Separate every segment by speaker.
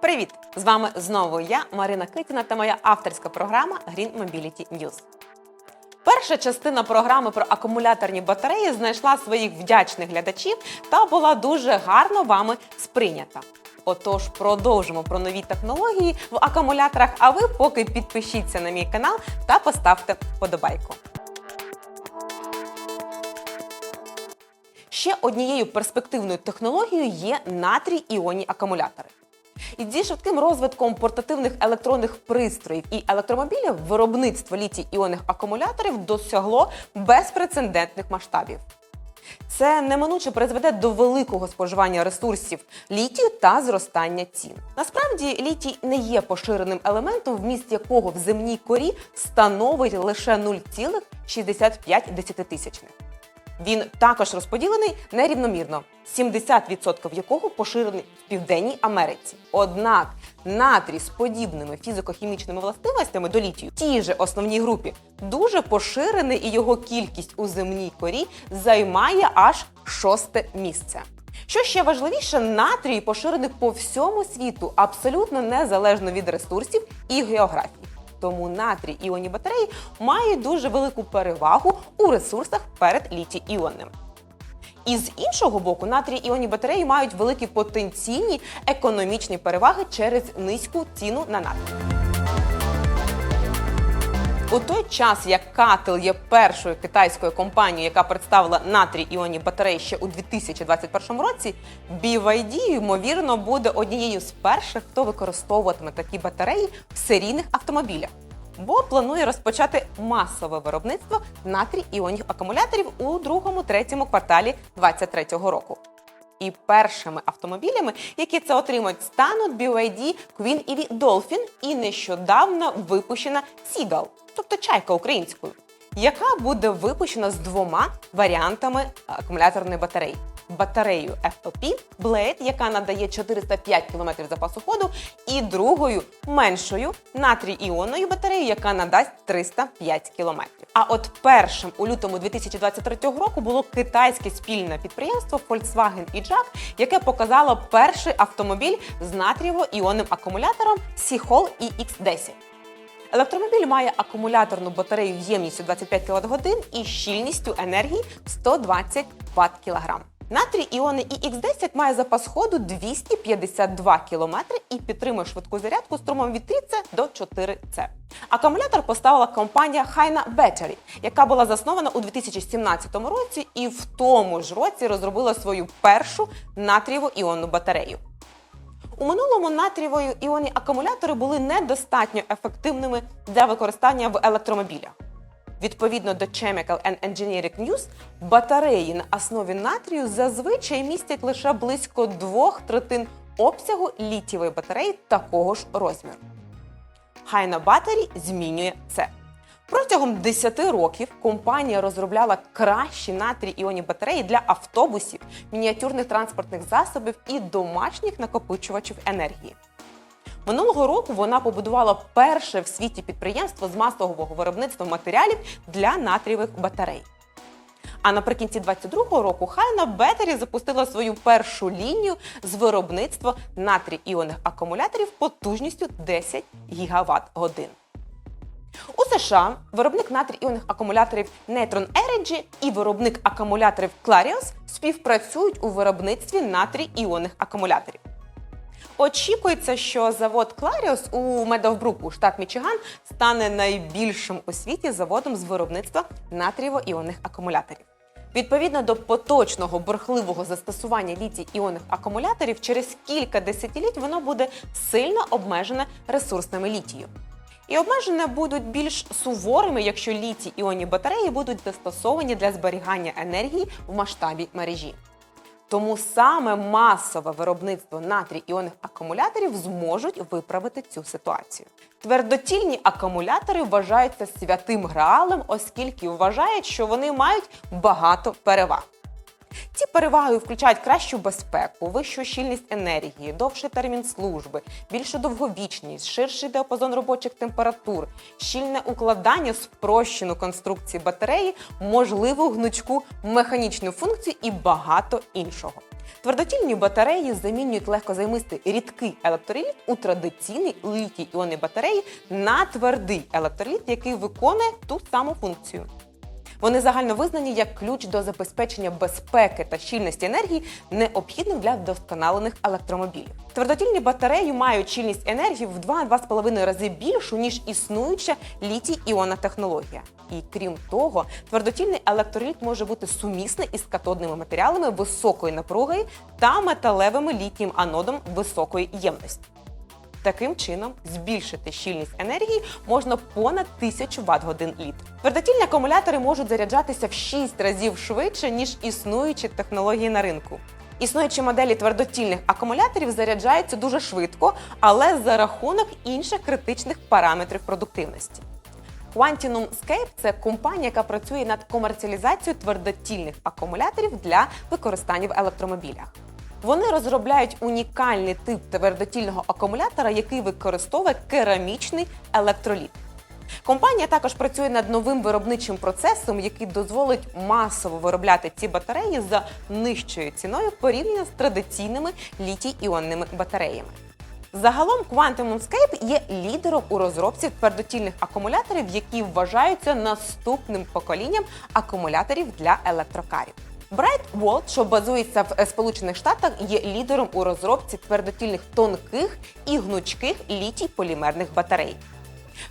Speaker 1: Привіт! З вами знову я, Марина Китіна, та моя авторська програма Green Mobility News. Перша частина програми про акумуляторні батареї знайшла своїх вдячних глядачів та була дуже гарно вами сприйнята. Отож, продовжимо про нові технології в акумуляторах. А ви поки підпишіться на мій канал та поставте вподобайку. Ще однією перспективною технологією є натрій іонні акумулятори. І зі швидким розвитком портативних електронних пристроїв і електромобілів виробництво літій іонних акумуляторів досягло безпрецедентних масштабів. Це неминуче призведе до великого споживання ресурсів літію та зростання цін. Насправді літій не є поширеним елементом, вміст якого в земній корі становить лише 0,65 десятитисячних. Він також розподілений нерівномірно, 70% якого поширений в Південній Америці. Однак натрій з подібними фізико-хімічними властивостями до літію, тій же основній групі, дуже поширений і його кількість у земній корі займає аж шосте місце. Що ще важливіше, натрій поширений по всьому світу, абсолютно незалежно від ресурсів і географії. Тому натрій іонні батареї має дуже велику перевагу у ресурсах перед літій іонним. І з іншого боку, натрій іонні батареї мають великі потенційні економічні переваги через низьку ціну на натрій. У той час, як Кател є першою китайською компанією, яка представила натрій іонні батареї ще у 2021 році, BYD, ймовірно, буде однією з перших, хто використовуватиме такі батареї в серійних автомобілях, бо планує розпочати масове виробництво натрій іонних акумуляторів у другому-третьому кварталі 2023 року. І першими автомобілями, які це отримають, стануть BYD Queen EV Dolphin і нещодавно випущена Seagull, тобто чайка українською, яка буде випущена з двома варіантами акумуляторної батареї. Батареєю FLP Blade, яка надає 405 км запасу ходу, і другою меншою натрій іонною батареєю, яка надасть 305 км. А от першим у лютому 2023 року було китайське спільне підприємство Volkswagen і JAC, яке показало перший автомобіль з натрієво-іонним акумулятором Seahol EX10. Електромобіль має акумуляторну батарею ємністю 25 кWh і щільністю енергії 120 Вт кг. Натрій іони EX10 має запас ходу 252 км і підтримує швидку зарядку струмом від 3C до 4C. Акумулятор поставила компанія Haina Battery, яка була заснована у 2017 році і в тому ж році розробила свою першу натрієву іонну батарею. У минулому натрієвої іонні акумулятори були недостатньо ефективними для використання в електромобілях. Відповідно до Chemical and Engineering News, батареї на основі натрію зазвичай містять лише близько двох третин обсягу літієвої батареї такого ж розміру. Хайна Battery змінює це. Протягом 10 років компанія розробляла кращі натрій іонні батареї для автобусів, мініатюрних транспортних засобів і домашніх накопичувачів енергії. Минулого року вона побудувала перше в світі підприємство з масового виробництва матеріалів для натрієвих батарей. А наприкінці 2022 року Хайна Бетері запустила свою першу лінію з виробництва натрій іонних акумуляторів потужністю 10 гігаватт годин. У США виробник натрій іонних акумуляторів Neutron Energy і виробник акумуляторів Clarios співпрацюють у виробництві натрій іонних акумуляторів. Очікується, що завод Clarios у Медовбруку, штат Мічиган, стане найбільшим у світі заводом з виробництва натрієво-іонних акумуляторів. Відповідно до поточного бурхливого застосування літій іонних акумуляторів, через кілька десятиліть воно буде сильно обмежене ресурсними літію. І обмеження будуть більш суворими, якщо літій іонні батареї будуть застосовані для зберігання енергії в масштабі мережі. Тому саме масове виробництво натрій іонних акумуляторів зможуть виправити цю ситуацію. Твердотільні акумулятори вважаються святим граалем, оскільки вважають, що вони мають багато переваг. Ці переваги включають кращу безпеку, вищу щільність енергії, довший термін служби, більшу довговічність, ширший діапазон робочих температур, щільне укладання, спрощену конструкцію батареї, можливу гнучку механічну функцію і багато іншого. Твердотільні батареї замінюють легкозаймистий рідкий електроліт у традиційний літій іонні батареї на твердий електроліт, який виконує ту саму функцію. Вони загально визнані як ключ до забезпечення безпеки та щільності енергії, необхідних для вдосконалених електромобілів. Твердотільні батареї мають щільність енергії в 2-2,5 рази більшу, ніж існуюча літій-іонна технологія. І крім того, твердотільний електроліт може бути сумісний із катодними матеріалами високої напруги та металевими літієм анодом високої ємності. Таким чином, збільшити щільність енергії можна понад 1000 Вт годин літр. Твердотільні акумулятори можуть заряджатися в 6 разів швидше, ніж існуючі технології на ринку. Існуючі моделі твердотільних акумуляторів заряджаються дуже швидко, але за рахунок інших критичних параметрів продуктивності. Quantinum Scape – це компанія, яка працює над комерціалізацією твердотільних акумуляторів для використання в електромобілях. Вони розробляють унікальний тип твердотільного акумулятора, який використовує керамічний електроліт. Компанія також працює над новим виробничим процесом, який дозволить масово виробляти ці батареї за нижчою ціною порівняно з традиційними літій-іонними батареями. Загалом Quantum Scape є лідером у розробці твердотільних акумуляторів, які вважаються наступним поколінням акумуляторів для електрокарів. Bright World, що базується в е, Сполучених Штатах, є лідером у розробці твердотільних тонких і гнучких літій-полімерних батарей.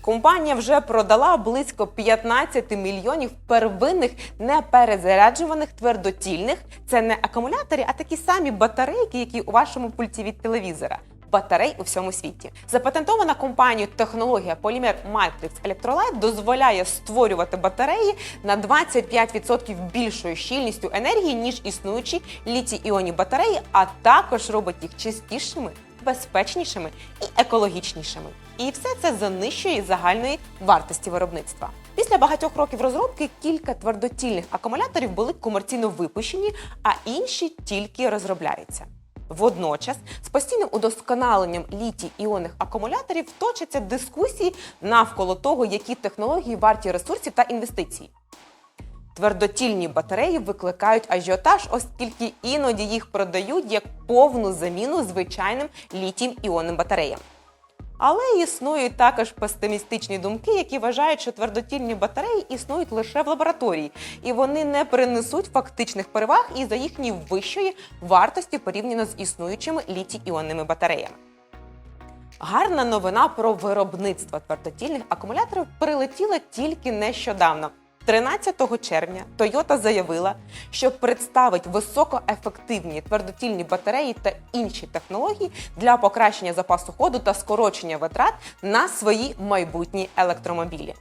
Speaker 1: Компанія вже продала близько 15 мільйонів первинних неперезаряджуваних твердотільних. Це не акумулятори, а такі самі батарейки, які у вашому пульті від телевізора. Батарей у всьому світі запатентована компанією технологія Polymer Matrix Electrolyte дозволяє створювати батареї на 25% більшою щільністю енергії ніж існуючі літій-іонні батареї, а також робить їх чистішими, безпечнішими і екологічнішими. І все це за нижчої загальної вартості виробництва. Після багатьох років розробки кілька твердотільних акумуляторів були комерційно випущені, а інші тільки розробляються. Водночас з постійним удосконаленням літій іонних акумуляторів точаться дискусії навколо того, які технології варті ресурсів та інвестицій. Твердотільні батареї викликають ажіотаж, оскільки іноді їх продають як повну заміну звичайним літієм іонним батареям. Але існують також пестимістичні думки, які вважають, що твердотільні батареї існують лише в лабораторії, і вони не принесуть фактичних переваг із за їхньої вищої вартості порівняно з існуючими літій-іонними батареями. Гарна новина про виробництво твердотільних акумуляторів прилетіла тільки нещодавно. 13 червня Toyota заявила, що представить високоефективні твердотільні батареї та інші технології для покращення запасу ходу та скорочення витрат на свої майбутні електромобілі.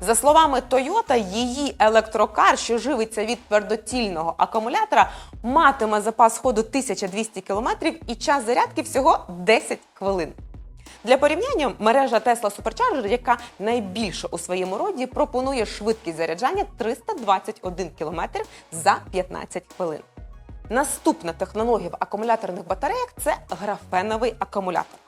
Speaker 1: За словами Toyota, її електрокар, що живиться від твердотільного акумулятора, матиме запас ходу 1200 км і час зарядки всього 10 хвилин. Для порівняння мережа Tesla Supercharger, яка найбільша у своєму роді, пропонує швидкість заряджання 321 км за 15 хвилин. Наступна технологія в акумуляторних батареях це графеновий акумулятор.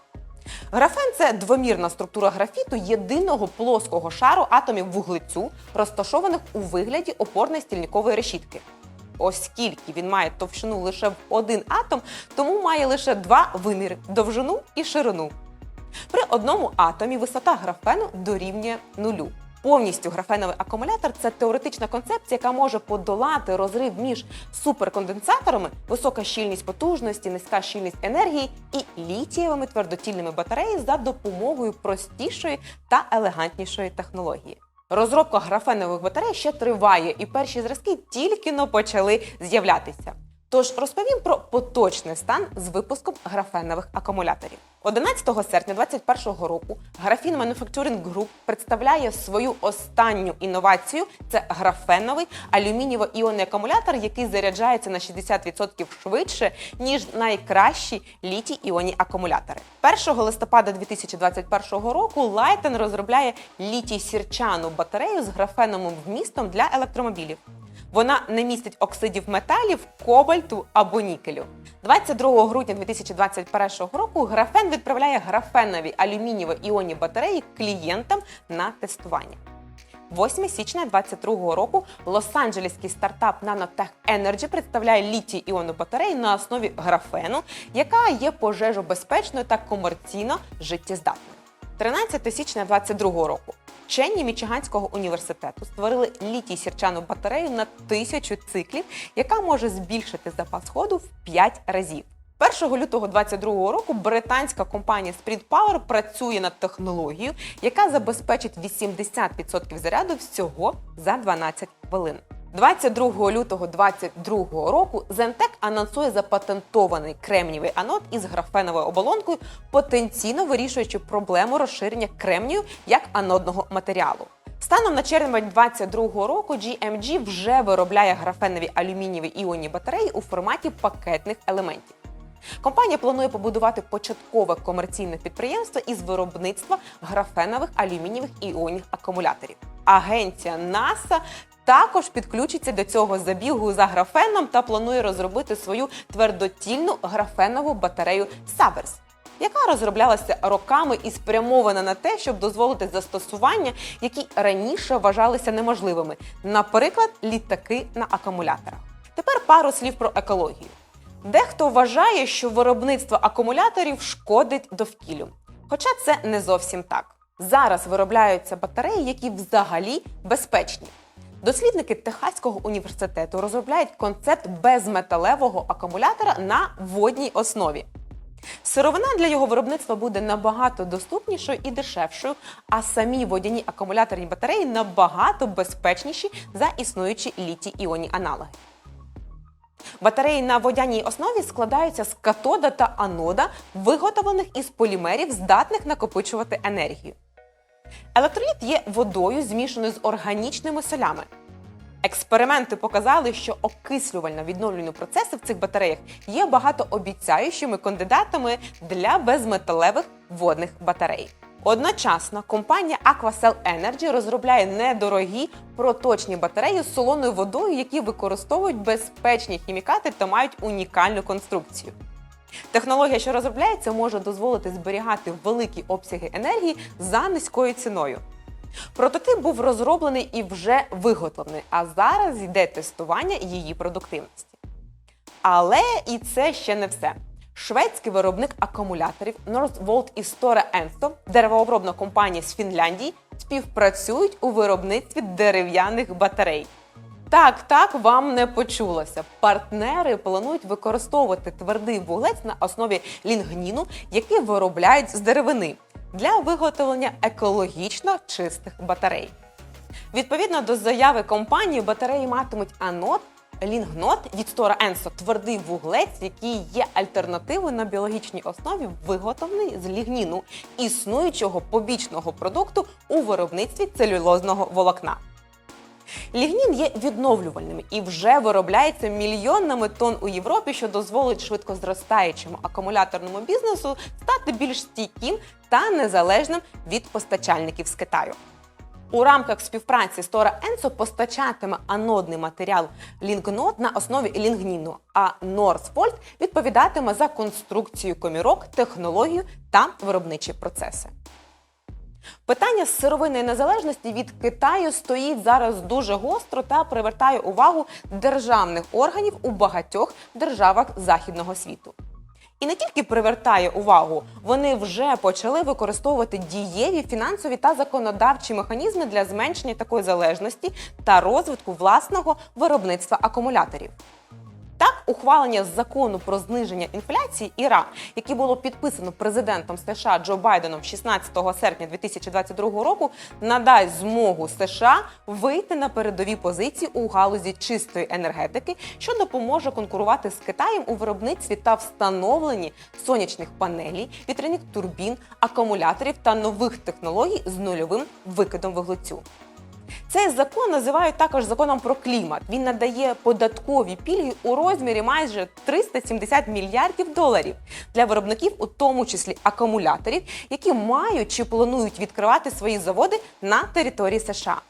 Speaker 1: Графен це двомірна структура графіту єдиного плоского шару атомів вуглецю, розташованих у вигляді опорної стільникової решітки. Оскільки він має товщину лише в один атом, тому має лише два виміри довжину і ширину. При одному атомі висота графену дорівнює нулю. Повністю графеновий акумулятор це теоретична концепція, яка може подолати розрив між суперконденсаторами, висока щільність потужності, низька щільність енергії і літієвими твердотільними батареями за допомогою простішої та елегантнішої технології. Розробка графенових батарей ще триває, і перші зразки тільки но почали з'являтися. Тож розповім про поточний стан з випуском графенових акумуляторів. 11 серпня 2021 року Graphene Manufacturing Group представляє свою останню інновацію. Це графеновий алюмінієво-іонний акумулятор, який заряджається на 60% швидше, ніж найкращі літій-іонні акумулятори. 1 листопада 2021 року Лайтен розробляє літій-сірчану батарею з графеновим вмістом для електромобілів. Вона не містить оксидів металів, кобальту або нікелю. 22 грудня 2021 року графен відправляє графенові алюмінієво-іонні батареї клієнтам на тестування. 8 січня 2022 року лос-анджелеський стартап Nanotech Energy представляє літій іонну батарею на основі графену, яка є пожежобезпечною та комерційно життєздатною. 13 січня 2022 року вчені Мічиганського університету створили літій сірчану батарею на тисячу циклів, яка може збільшити запас ходу в 5 разів. 1 лютого 2022 року британська компанія Sprint Power працює над технологією, яка забезпечить 80% заряду всього за 12 хвилин. 22 лютого 2022 року Zentec анонсує запатентований кремнієвий анод із графеновою оболонкою, потенційно вирішуючи проблему розширення кремнію як анодного матеріалу. Станом на червень 2022 року GMG вже виробляє графенові алюмінієві іонні батареї у форматі пакетних елементів. Компанія планує побудувати початкове комерційне підприємство із виробництва графенових алюмінієвих іонних акумуляторів. Агенція НАСА також підключиться до цього забігу за графеном та планує розробити свою твердотільну графенову батарею Саверс. Яка розроблялася роками і спрямована на те, щоб дозволити застосування, які раніше вважалися неможливими, наприклад, літаки на акумуляторах. Тепер пару слів про екологію. Дехто вважає, що виробництво акумуляторів шкодить довкіллю. Хоча це не зовсім так. Зараз виробляються батареї, які взагалі безпечні. Дослідники Техаського університету розробляють концепт безметалевого акумулятора на водній основі. Сировина для його виробництва буде набагато доступнішою і дешевшою, а самі водяні акумуляторні батареї набагато безпечніші за існуючі літій іонні аналоги. Батареї на водяній основі складаються з катода та анода, виготовлених із полімерів, здатних накопичувати енергію. Електроліт є водою, змішаною з органічними солями. Експерименти показали, що окислювально-відновлювальні процеси в цих батареях є багатообіцяючими кандидатами для безметалевих водних батарей. Одночасно компанія Aquacell Energy розробляє недорогі проточні батареї з солоною водою, які використовують безпечні хімікати та мають унікальну конструкцію. Технологія, що розробляється, може дозволити зберігати великі обсяги енергії за низькою ціною. Прототип був розроблений і вже виготовлений, а зараз йде тестування її продуктивності. Але і це ще не все. Шведський виробник акумуляторів Northvolt і Stora Enso, деревообробна компанія з Фінляндії, співпрацюють у виробництві дерев'яних батарей. Так, так вам не почулося. Партнери планують використовувати твердий вуглець на основі лінгніну, який виробляють з деревини для виготовлення екологічно чистих батарей. Відповідно до заяви компанії, батареї матимуть анод лінгнот від Stora Enso – твердий вуглець, який є альтернативою на біологічній основі, виготовлений з лігніну, існуючого побічного продукту у виробництві целюлозного волокна. Лігнін є відновлювальним і вже виробляється мільйонами тонн у Європі, що дозволить швидко зростаючому акумуляторному бізнесу стати більш стійким та незалежним від постачальників з Китаю. У рамках співпраці Stora Enso постачатиме анодний матеріал лінгнот на основі лінгніну, а Northvolt відповідатиме за конструкцію комірок, технологію та виробничі процеси. Питання сировинної незалежності від Китаю стоїть зараз дуже гостро та привертає увагу державних органів у багатьох державах західного світу. І не тільки привертає увагу, вони вже почали використовувати дієві фінансові та законодавчі механізми для зменшення такої залежності та розвитку власного виробництва акумуляторів. Так, ухвалення закону про зниження інфляції ІРА, яке було підписано президентом США Джо Байденом 16 серпня 2022 року, надасть змогу США вийти на передові позиції у галузі чистої енергетики, що допоможе конкурувати з Китаєм у виробництві та встановленні сонячних панелей, вітряних турбін, акумуляторів та нових технологій з нульовим викидом вуглецю. Цей закон називають також законом про клімат. Він надає податкові пільги у розмірі майже 370 мільярдів доларів для виробників, у тому числі акумуляторів, які мають чи планують відкривати свої заводи на території США.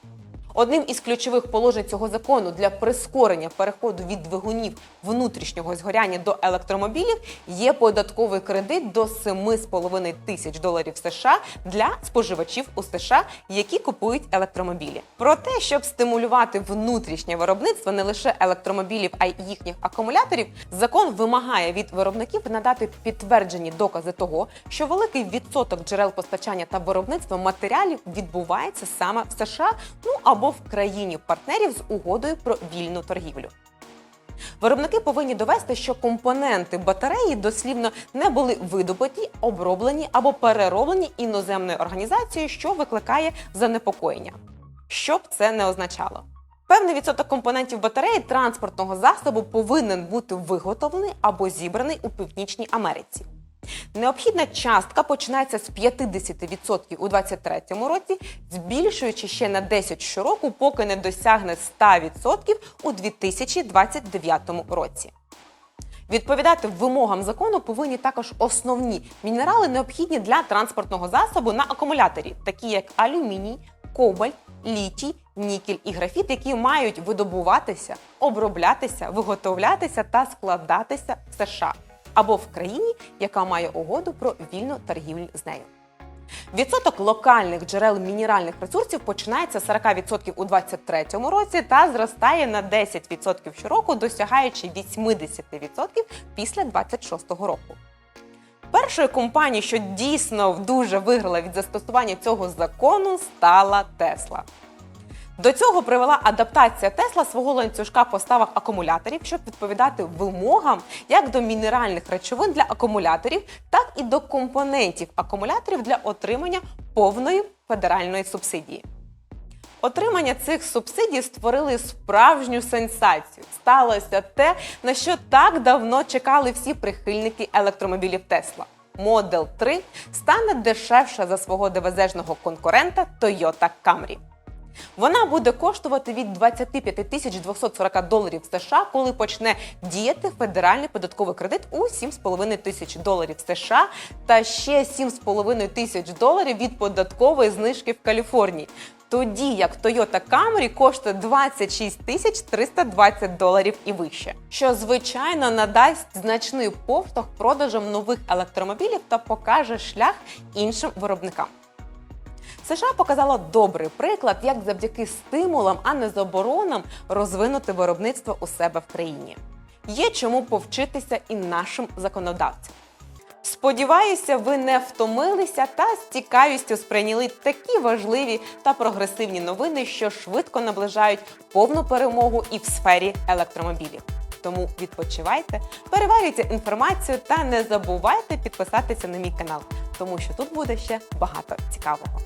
Speaker 1: Одним із ключових положень цього закону для прискорення переходу від двигунів внутрішнього згоряння до електромобілів є податковий кредит до 7,5 тисяч доларів США для споживачів у США, які купують електромобілі. Про те, щоб стимулювати внутрішнє виробництво не лише електромобілів, а й їхніх акумуляторів, закон вимагає від виробників надати підтверджені докази того, що великий відсоток джерел постачання та виробництва матеріалів відбувається саме в США, ну або в країні партнерів з угодою про вільну торгівлю. Виробники повинні довести, що компоненти батареї дослівно не були видобуті, оброблені або перероблені іноземною організацією, що викликає занепокоєння. Що б це не означало? Певний відсоток компонентів батареї транспортного засобу повинен бути виготовлений або зібраний у Північній Америці. Необхідна частка починається з 50% у 2023 році, збільшуючи ще на 10 щороку, поки не досягне 100% у 2029 році. Відповідати вимогам закону повинні також основні мінерали, необхідні для транспортного засобу на акумуляторі, такі як алюміній, кобальт, літій, нікель і графіт, які мають видобуватися, оброблятися, виготовлятися та складатися в США або в країні, яка має угоду про вільну торгівлю з нею. Відсоток локальних джерел мінеральних ресурсів починається з 40% у 2023 році та зростає на 10% щороку, досягаючи 80% після 2026 року. Першою компанією, що дійсно дуже виграла від застосування цього закону, стала Тесла. До цього привела адаптація Тесла свого ланцюжка поставок акумуляторів, щоб відповідати вимогам як до мінеральних речовин для акумуляторів, так і до компонентів акумуляторів для отримання повної федеральної субсидії. Отримання цих субсидій створили справжню сенсацію. Сталося те, на що так давно чекали всі прихильники електромобілів Тесла. Model 3 стане дешевша за свого ДВЗ-жного конкурента Toyota Camry. Вона буде коштувати від 25 тисяч 240 доларів США, коли почне діяти федеральний податковий кредит у 7,5 тисяч доларів США та ще 7,5 тисяч доларів від податкової знижки в Каліфорнії. Тоді як Toyota Camry коштує 26 тисяч 320 доларів і вище, що звичайно надасть значний поштовх продажам нових електромобілів та покаже шлях іншим виробникам. США показала добрий приклад, як завдяки стимулам, а не заборонам розвинути виробництво у себе в країні. Є чому повчитися і нашим законодавцям. Сподіваюся, ви не втомилися та з цікавістю сприйняли такі важливі та прогресивні новини, що швидко наближають повну перемогу і в сфері електромобілів. Тому відпочивайте, переварюйте інформацію та не забувайте підписатися на мій канал, тому що тут буде ще багато цікавого.